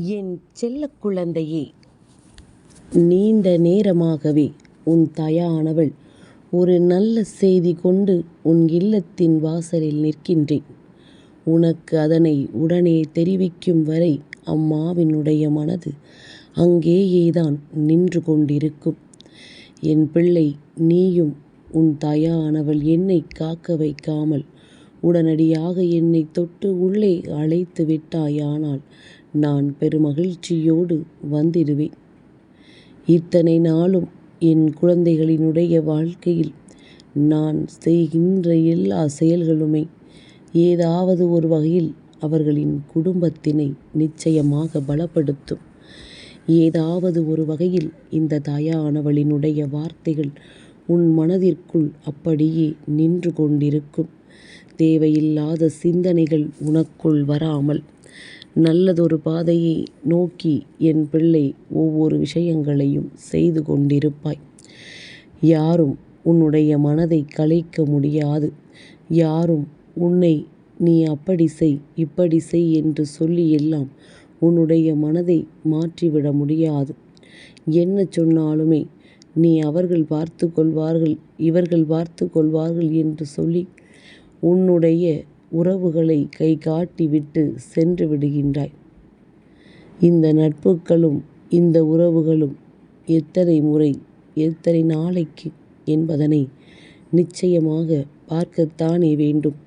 என் செல்ல குழந்தையே நீண்ட நேரமாகவே உன் தாயானவள் ஒரு நல்ல செய்தி கொண்டு உன் இல்லத்தின் வாசலில் நிற்கின்றேன். உனக்கு அதனை உடனே தெரிவிக்கும் வரை அம்மாவினுடைய மனது அங்கேயேதான் நின்று கொண்டிருக்கும். என் பிள்ளை நீயும் உன் தாயானவள் என்னை காக்க வைக்காமல் உடனடியாக என்னைத் தொட்டு உள்ளே அழைத்து விட்டாயானால் நான் பெருமகிழ்ச்சியோடு வந்திடுவேன். இத்தனை நாளும் என் குழந்தைகளினுடைய வாழ்க்கையில் நான் செய்கின்ற எல்லா செயல்களுமே ஏதாவது ஒரு வகையில் அவர்களின் குடும்பத்தினை நிச்சயமாக பலப்படுத்தும். ஏதாவது ஒரு வகையில் இந்த தாயானவளினுடைய வார்த்தைகள் உன் மனதிற்குள் அப்படியே நின்று கொண்டிருக்கும். தேவையில்லாத சிந்தனைகள் உனக்குள் வராமல் நல்லதொரு பாதையை நோக்கி என் பிள்ளை ஒவ்வொரு விஷயங்களையும் செய்து கொண்டிருப்பாய். யாரும் உன்னுடைய மனதை கலைக்க முடியாது. யாரும் உன்னை நீ அப்படி செய் இப்படி செய் என்று சொல்லியெல்லாம் உன்னுடைய மனதை மாற்றிவிட முடியாது. என்ன சொன்னாலுமே நீ அவர்கள் பார்த்து கொள்வார்கள் இவர்கள் பார்த்து கொள்வார்கள் என்று சொல்லி உன்னுடைய உறவுகளை கைகாட்டி விட்டு சென்று விடுகின்றாய். இந்த நட்புகளும் இந்த உறவுகளும் எத்தனை முறை எத்தனை நாளைக்கு என்பதனை நிச்சயமாக பார்க்கத்தானே வேண்டும்.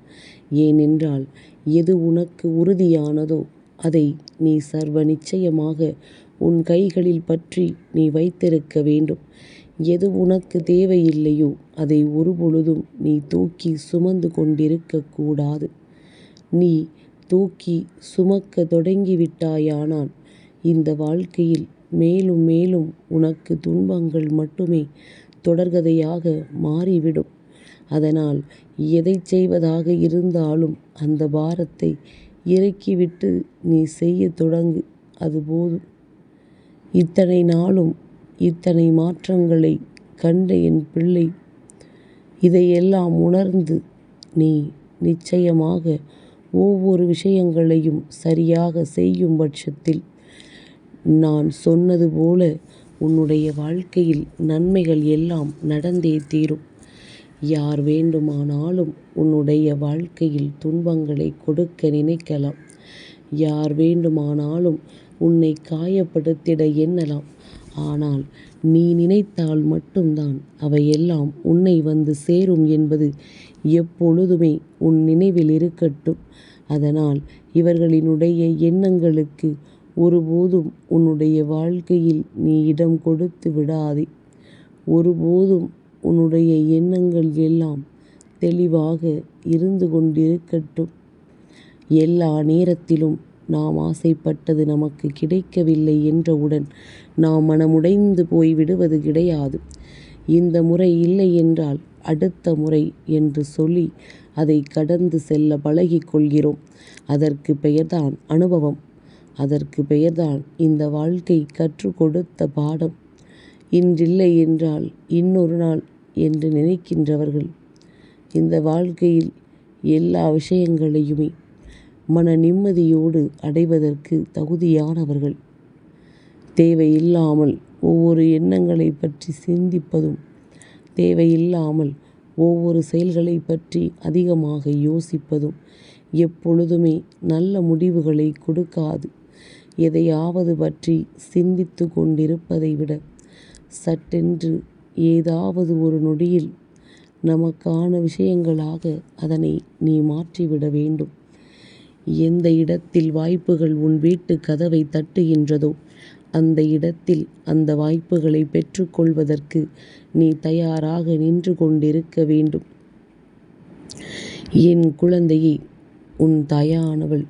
ஏனென்றால் எது உனக்கு உறுதியானதோ அதை நீ சர்வ நிச்சயமாக உன் கைகளில் பற்றி நீ வைத்திருக்க வேண்டும். எது உனக்கு தேவையில்லையோ அதை ஒருபொழுதும் நீ தூக்கி சுமந்து கொண்டிருக்கக்கூடாது நீ தூக்கிச் சுமக்கத் தொடங்கிவிட்டாயானால் இந்த வாழ்க்கையில் மேலும் மேலும் உனக்கு துன்பங்கள் மட்டுமே தொடர்கதையாக மாறிவிடும். அதனால் எதைச் செய்வதாக இருந்தாலும் அந்த பாரத்தை இறக்கிவிட்டு நீ செய்யத் தொடங்கு அது போதும். இத்தனை நாளும் இத்தனை மாற்றங்களைக் கண்ட என் பிள்ளை இதையெல்லாம் உணர்ந்து நீ நிச்சயமாக ஒவ்வொரு விஷயங்களையும் சரியாக செய்யும் பட்சத்தில் நான் சொன்னது போல உன்னுடைய வாழ்க்கையில் நன்மைகள் எல்லாம் நடந்தே தீரும். யார் வேண்டுமானாலும் உன்னுடைய வாழ்க்கையில் துன்பங்களை கொடுக்க நினைக்கலாம். யார் வேண்டுமானாலும் உன்னை காயப்படுத்திட எண்ணலாம். ஆனால் நீ நினைத்தால் மட்டும்தான் அவையெல்லாம் உன்னை வந்து சேரும் என்பது எப்பொழுதுமே உன் நினைவில் இருக்கட்டும். அதனால் இவர்களினுடைய எண்ணங்களுக்கு ஒருபோதும் உன்னுடைய வாழ்க்கையில் நீ இடம் கொடுத்து விடாதே. ஒருபோதும் உன்னுடைய எண்ணங்கள் எல்லாம் தெளிவாக இருந்து கொண்டிருக்கட்டும். எல்லா நேரத்திலும் நாம் ஆசைப்பட்டது நமக்கு கிடைக்கவில்லை என்றவுடன் நாம் மனமுடைந்து போய் விடுவது கிடையாது. இந்த முறை இல்லை என்றால் அடுத்த முறை என்று சொல்லி அதை கடந்து செல்ல பழகிக்கொள்கிறோம் கொள்கிறோம். பெயர்தான் அனுபவம். அதற்கு பெயர்தான் இந்த வாழ்க்கை கற்றுக் கொடுத்த பாடம். இன்றில்லை என்றால் இன்னொரு நாள் என்று நினைக்கின்றவர்கள் இந்த வாழ்க்கையில் எல்லா விஷயங்களையுமே மன நிம்மதியோடு அடைவதற்கு தகுதியானவர்கள். தேவையில்லாமல் ஒவ்வொரு எண்ணங்களைப் பற்றி சிந்திப்பதும் தேவையில்லாமல் ஒவ்வொரு செயல்களைப் பற்றி அதிகமாக யோசிப்பதும் எப்பொழுதுமே நல்ல முடிவுகளை கொடுக்காது. எதையாவது பற்றி சிந்தித்து கொண்டிருப்பதை விட சட்டென்று ஏதாவது ஒரு நொடியில் நமக்கான விஷயங்களாக அதனை நீ மாற்றிவிட வேண்டும். எந்த இடத்தில் வாய்ப்புகள் உன் வீட்டு கதவை தட்டுகின்றதோ அந்த இடத்தில் அந்த வாய்ப்புகளை பெற்றுக்கொள்வதற்கு நீ தயாராக நின்று கொண்டிருக்க வேண்டும். என் குழந்தையே உன் தாயானவள்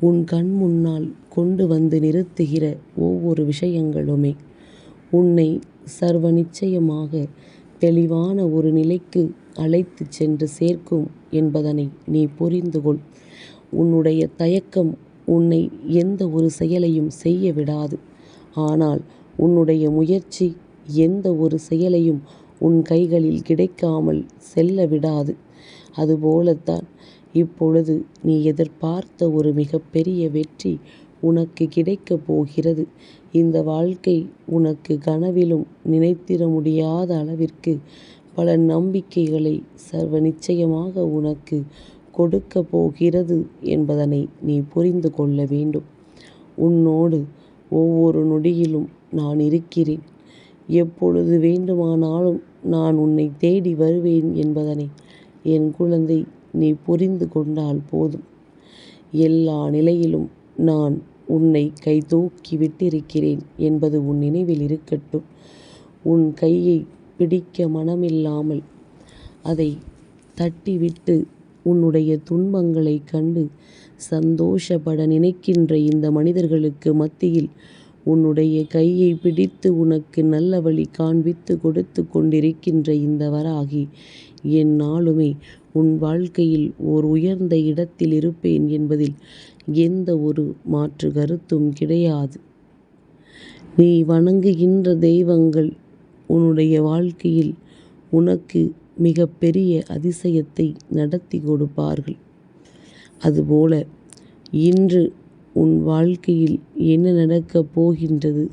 உன் கண் முன்னால் கொண்டு வந்து நிறுத்துகிற ஒவ்வொரு விஷயங்களுமே உன்னை சர்வ நிச்சயமாக தெளிவான ஒரு நிலைக்கு அழைத்துச் சென்று சேர்க்கும் என்பதனை நீ புரிந்து கொள். உன்னுடைய தயக்கம் உன்னை எந்த ஒரு செயலையும் செய்ய விடாது. ஆனால் உன்னுடைய முயற்சி எந்த ஒரு செயலையும் உன் கைகளில் கிடைக்காமல் செல்ல விடாது. அதுபோலத்தான் இப்பொழுது நீ எதிர்பார்த்த ஒரு மிகப்பெரிய வெற்றி உனக்கு கிடைக்கப் போகிறது. இந்த வாழ்க்கை உனக்கு கனவிலும் நினைத்திட முடியாத அளவிற்கு பல நம்பிக்கைகளை சர்வ நிச்சயமாக உனக்கு கொடுக்கப் போகிறது என்பதனை நீ புரிந்து கொள்ள வேண்டும். உன்னோடு ஒவ்வொரு நொடியிலும் நான் இருக்கிறேன். எப்பொழுது வேண்டுமானாலும் நான் உன்னை தேடி வருவேன் என்பதனை என் குழந்தை நீ புரிந்து கொண்டால் போதும். எல்லா நிலையிலும் நான் உன்னைக் கைதூக்கி விட்டிருக்கிறேன் என்பது உன் நினைவில் இருக்கட்டும். உன் கையை பிடிக்க மனமில்லாமல் அதை தட்டிவிட்டு உன்னுடைய துன்பங்களைக் கண்டு சந்தோஷப்பட நினைக்கின்ற இந்த மனிதர்களுக்கு மத்தியில் உன்னுடைய கையை பிடித்து உனக்கு நல்ல வழி காண்பித்து கொடுத்து கொண்டிருக்கின்ற இந்த வராகி என் நாளுமே உன் வாழ்க்கையில் ஓர் உயர்ந்த இடத்தில் இருப்பேன் என்பதில் எந்த ஒரு மாற்று கருத்தும் கிடையாது. நீ வணங்குகின்ற தெய்வங்கள் உன்னுடைய வாழ்க்கையில் உனக்கு மிக பெரிய அதிசயத்தை நடத்தி கொடுப்பார்கள். அதுபோல இன்று உன் வாழ்க்கையில் என்ன நடக்கப் போகின்றது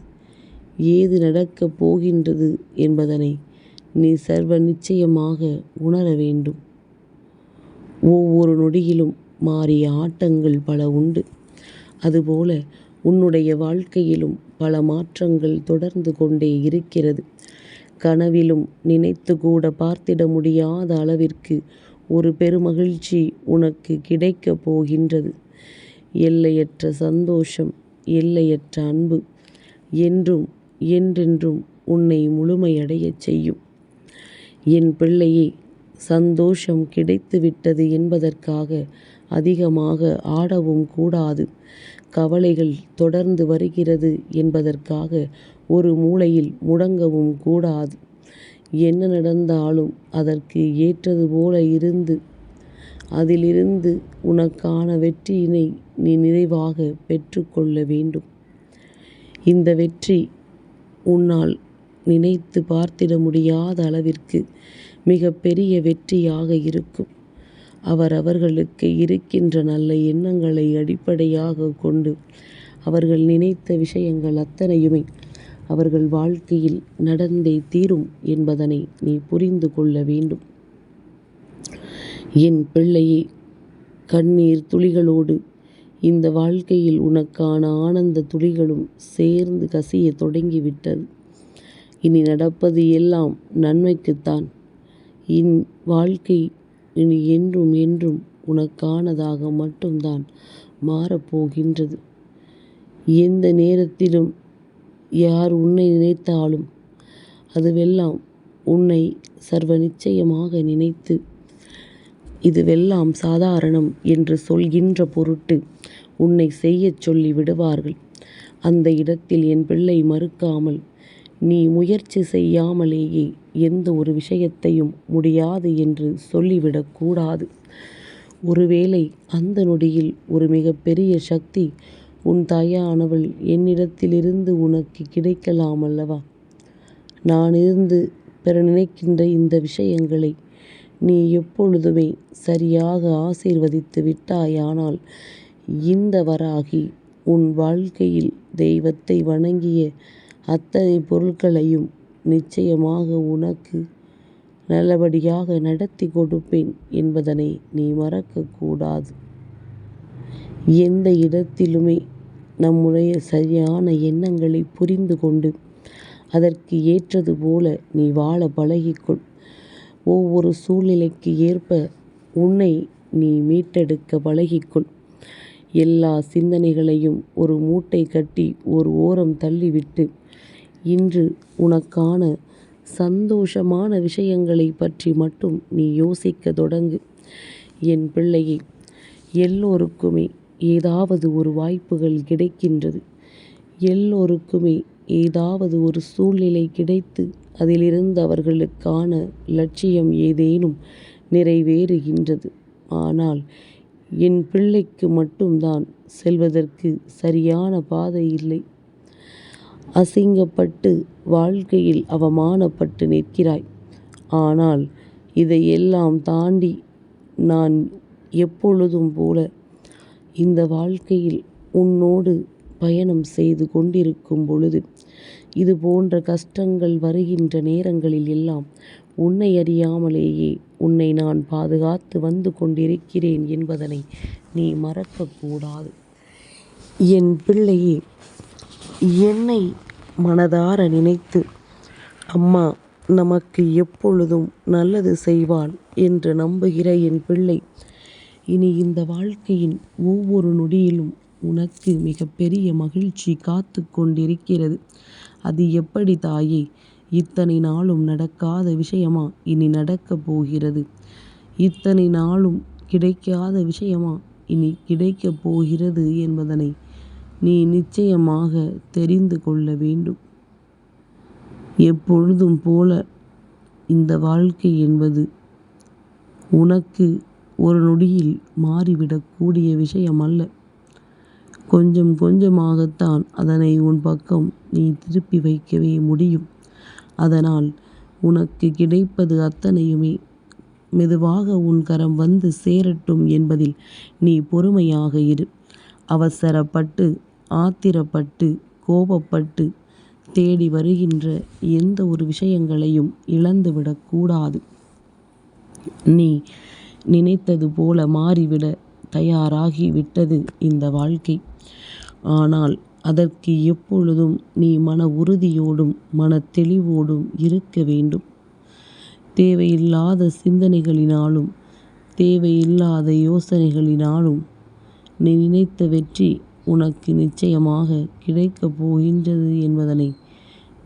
ஏது நடக்கப் போகின்றது என்பதனை நீ சர்வ நிச்சயமாக உணர வேண்டும். ஒவ்வொரு நொடியிலும் மாறிய ஆட்டங்கள் பல உண்டு. அதுபோல உன்னுடைய வாழ்க்கையிலும் பல மாற்றங்கள் தொடர்ந்து கொண்டே இருக்கிறது. கனவிலும் நினைத்துக்கூட பார்த்திட முடியாத அளவிற்கு ஒரு பெருமகிழ்ச்சி உனக்கு கிடைக்கப் போகின்றது. எல்லையற்ற சந்தோஷம் எல்லையற்ற அன்பு என்றும் என்றென்றும் உன்னை முழுமையடையச் செய்யும். என் பிள்ளையே சந்தோஷம் கிடைத்து விட்டது என்பதற்காக அதிகமாக ஆடவும் கூடாது. கவலைகள் தொடர்ந்து வருகிறது என்பதற்காக ஒரு மூலையில் முடங்கவும் கூடாது. என்ன நடந்தாலும் அதற்கு ஏற்றது போல இருந்து அதிலிருந்து உனக்கான வெற்றியினை நீ நிறைவாகப் பெற்றுக் கொள்ள வேண்டும். இந்த வெற்றி உன்னால் நினைத்துப் பார்த்திட முடியாத அளவிற்கு மிகப்பெரிய வெற்றியாக இருக்கும். அவரவர்களுக்கு இருக்கின்ற நல்ல எண்ணங்களை அடிப்படையாகக் கொண்டு அவர்கள் நினைத்த விஷயங்கள் அத்தனையுமே அவர்கள் வாழ்க்கையில் நடந்தே தீரும் என்பதனை நீ புரிந்து கொள்ள வேண்டும். என் பிள்ளையே கண்ணீர் துளிகளோடு இந்த வாழ்க்கையில் உனக்கான ஆனந்த துளிகளும் சேர்ந்து கசியத் தொடங்கிவிட்டது இனி நடப்பது எல்லாம் நன்மைக்குத்தான். இன் வாழ்க்கை இனி என்றும் என்றும் உனக்கானதாக மட்டும்தான் மாறப்போகின்றது எந்த நேரத்திலும் யார் உன்னை நினைத்தாலும் அதுவெல்லாம் உன்னை சர்வ நிச்சயமாக நினைத்து இதுவெல்லாம் சாதாரணம் என்று சொல்கின்ற பொருட்டு உன்னை செய்யச் சொல்லி விடுவார்கள். அந்த இடத்தில் என் பிள்ளை மறுக்காமல் நீ முயற்சி செய்யாமலேயே எந்த ஒரு விஷயத்தையும் முடியாது என்று சொல்லிவிடக்கூடாது ஒருவேளை அந்த நொடியில் ஒரு மிகப்பெரிய சக்தி உன் தாயானவள் என்னிடத்திலிருந்து உனக்குக் கிடைக்கலாமல்லவா? நானிருந்து பெற நினைக்கின்ற இந்த விஷயங்களை நீ எப்பொழுதுமே சரியாக ஆசீர்வதித்து விட்டாயானால் இந்த வராகி உன் வாழ்க்கையில் தெய்வத்தை வணங்கிய அத்தனை பொருள்களையும் நிச்சயமாக உனக்கு நல்லபடியாக நடத்திக் கொடுப்பேன் என்பதனை நீ மறக்கக் கூடாது. எந்த இடத்திலுமே நம்முடைய சரியான எண்ணங்களை புரிந்து கொண்டு அதற்கு ஏற்றது போல நீ வாழ பழகிக்கொள். ஒவ்வொரு சூழ்நிலைக்கு ஏற்ப உன்னை நீ மீட்டெடுக்க பழகிக்கொள். எல்லா சிந்தனைகளையும் ஒரு மூட்டை கட்டி ஒரு ஓரம் தள்ளிவிட்டு இன்று உனக்கான சந்தோஷமான விஷயங்களை பற்றி மட்டும் நீ யோசிக்க தொடங்கு. என் பிள்ளையை எல்லோருக்குமே ஏதாவது ஒரு வாய்ப்புகள் கிடைக்கின்றது. எல்லோருக்குமே ஏதாவது ஒரு சூழ்நிலை கிடைத்து அதிலிருந்து அவர்களுக்கான லட்சியம் ஏதேனும் நிறைவேறுகின்றது. ஆனால் என் பிள்ளைக்கு மட்டும்தான் செல்வதற்கு சரியான பாதை இல்லை. அசிங்கப்பட்டு வாழ்க்கையில் அவமானப்பட்டு நிற்கிறாய். ஆனால் இதையெல்லாம் தாண்டி நான் எப்பொழுதும் போல இந்த வாழ்க்கையில் உன்னோடு பயணம் செய்து கொண்டிருக்கும் பொழுது இது போன்ற கஷ்டங்கள் வருகின்ற நேரங்களில் எல்லாம் உன்னை அறியாமலேயே உன்னை நான் பாதுகாத்து வந்து கொண்டிருக்கிறேன் என்பதனை நீ மறக்கக்கூடாது. என் பிள்ளையே என்னை மனதார நினைத்து அம்மா நமக்கு எப்பொழுதும் நல்லது செய்வாள் என்று நம்புகிற என் பிள்ளை இனி இந்த வாழ்க்கையின் ஒவ்வொரு நொடியிலும் உனக்கு மிகப்பெரிய மகிழ்ச்சி காத்து கொண்டிருக்கிறது. அது எப்படி தாயே? இத்தனை நாளும் நடக்காத விஷயமா இனி நடக்கப் போகிறது? இத்தனை நாளும் கிடைக்காத விஷயமா இனி கிடைக்கப் போகிறது என்பதனை நீ நிச்சயமாக தெரிந்து கொள்ள வேண்டும். எப்பொழுதும் போல இந்த வாழ்க்கை என்பது உனக்கு ஒரு நொடியில் மாறிவிடக்கூடிய விஷயம் அல்ல கொஞ்சம் கொஞ்சமாகத்தான் அதனை உன் பக்கம் நீ திருப்பி வைக்கவே முடியும். அதனால் உனக்கு கிடைப்பது அத்தனையுமே. மெதுவாக உன் கரம் வந்து சேரட்டும் என்பதில் நீ பொறுமையாக இரு. அவசரப்பட்டு ஆத்திரப்பட்டு கோபப்பட்டு தேடி வருகின்ற எந்த ஒரு விஷயங்களையும் இழந்துவிடக்கூடாது நீ நினைத்தது போல மாறிவிட தயாராகி விட்டது இந்த வாழ்க்கை. ஆனால் அதற்கு எப்பொழுதும் நீ மன உறுதியோடும் மன தெளிவோடும் இருக்க வேண்டும். தேவையில்லாத சிந்தனைகளினாலும் தேவையில்லாத யோசனைகளினாலும் நீ நினைத்த வெற்றி உனக்கு நிச்சயமாக கிடைக்கப் போகின்றது என்பதனை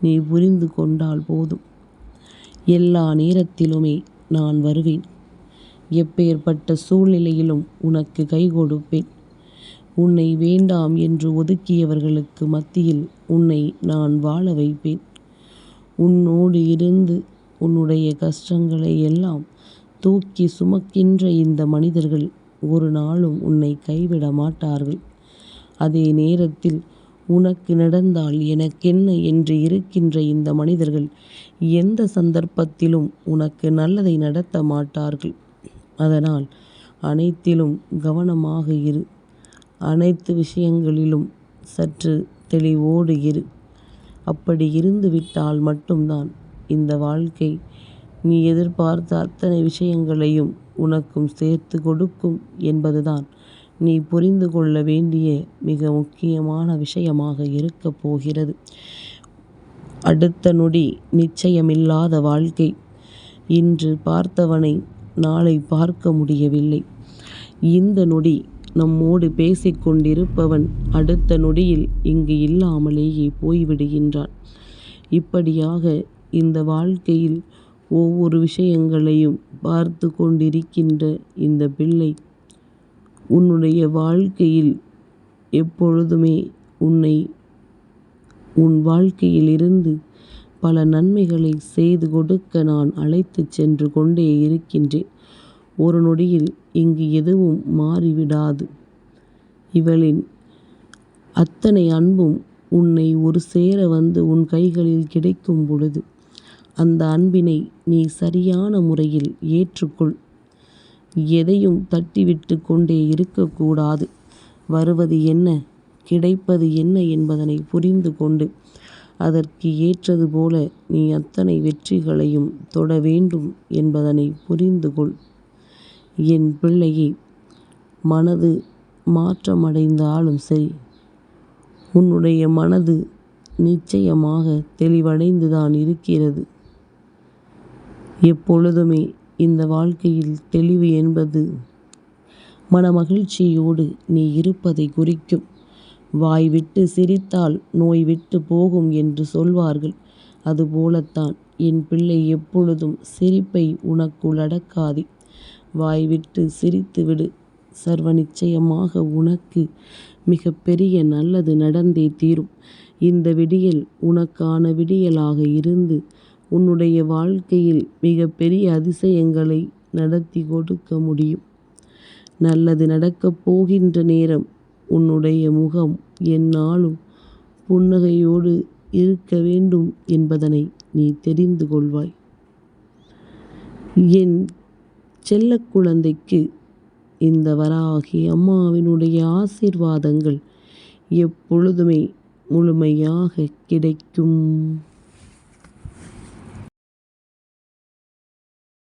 நீ புரிந்து கொண்டால் போதும். எல்லா நேரத்திலுமே நான் வருவேன். எப்பேற்பட்ட சூழ்நிலையிலும் உனக்கு கை கொடுப்பேன். உன்னை வேண்டாம் என்று ஒதுக்கியவர்களுக்கு மத்தியில் உன்னை நான் வாழ வைப்பேன். உன்னோடு இருந்து உன்னுடைய கஷ்டங்களை எல்லாம் தூக்கி சுமக்கின்ற இந்த மனிதர்கள் ஒரு நாளும் உன்னை கைவிட மாட்டார்கள். அதே நேரத்தில் உனக்கு நடந்தால் எனக்கென்ன என்று இருக்கின்ற இந்த மனிதர்கள் எந்த சந்தர்ப்பத்திலும் உனக்கு நல்லதை நடத்த மாட்டார்கள். அதனால் அனைத்திலும் கவனமாக இரு. அனைத்து விஷயங்களிலும் சற்று தெளிவோடு இரு. அப்படி இருந்துவிட்டால் மட்டும்தான் இந்த வாழ்க்கை. நீ எதிர்பார்த்த அத்தனை விஷயங்களையும் உனக்கும் சேர்த்து கொடுக்கும் என்பதுதான். நீ புரிந்து கொள்ள வேண்டிய மிக முக்கியமான விஷயமாக இருக்கப் போகிறது. அடுத்த நொடி நிச்சயமில்லாத வாழ்க்கை. இன்று பார்த்தவனை நாளை பார்க்க முடியவில்லை. இந்த நொடி நம்மோடு பேசிக்கொண்டிருப்பவன் அடுத்த நொடியில் இங்கு இல்லாமலேயே போய்விடுகின்றான். இப்படியாக இந்த வாழ்க்கையில் ஒவ்வொரு விஷயங்களையும் பார்த்து கொண்டிருக்கின்ற இந்த பிள்ளை உன்னுடைய வாழ்க்கையில் எப்பொழுதுமே உன்னை உன் வாழ்க்கையிலிருந்து பல நன்மைகளை செய்து கொடுக்க நான் அழைத்துச் சென்று கொண்டே இருக்கின்றேன். ஒரு நொடியில் இங்கு எதுவும் மாறிவிடாது. இவளின் அத்தனை அன்பும் உன்னை ஒரு சேர வந்து உன் கைகளில் கிடைக்கும் பொழுது அந்த அன்பினை நீ சரியான முறையில் ஏற்றுக்கொள். எதையும் தட்டிவிட்டு கொண்டே இருக்கக்கூடாது. வருவது என்ன? கிடைப்பது என்ன என்பதனை புரிந்து கொண்டு அதற்கு ஏற்றது போல நீ அத்தனை வெற்றிகளையும் தொட வேண்டும் என்பதனை புரிந்து கொள் என் பிள்ளையை மனது மாற்றமடைந்தாலும் சரி உன்னுடைய மனது நிச்சயமாக தெளிவடைந்துதான் இருக்கிறது. எப்பொழுதுமே இந்த வாழ்க்கையில் தெளிவு என்பது மனமகிழ்ச்சியோடு நீ இருப்பதை குறிக்கும். வாய் விட்டு சிரித்தால் நோய் விட்டு போகும் என்று சொல்வார்கள். அதுபோலத்தான் என் பிள்ளை எப்பொழுதும் சிரிப்பை உனக்குள் அடக்காதே. வாய் விட்டு சிரித்துவிடு சர்வ நிச்சயமாக உனக்கு மிகப்பெரிய நல்லது நடந்தே தீரும். இந்த விடியல் உனக்கான விடியலாக இருந்து உன்னுடைய வாழ்க்கையில் மிகப்பெரிய அதிசயங்களை நடத்தி கொடுக்க முடியும். நல்லது நடக்கப் போகின்ற நேரம் உன்னுடைய முகம் எந்நாளும் புன்னகையோடு இருக்க வேண்டும் என்பதனை நீ தெரிந்து கொள்வாய். என் செல்ல குழந்தைக்கு இந்த வராகி அம்மாவினுடைய ஆசீர்வாதங்கள் எப்பொழுதுமே முழுமையாகக் கிடைக்கும்.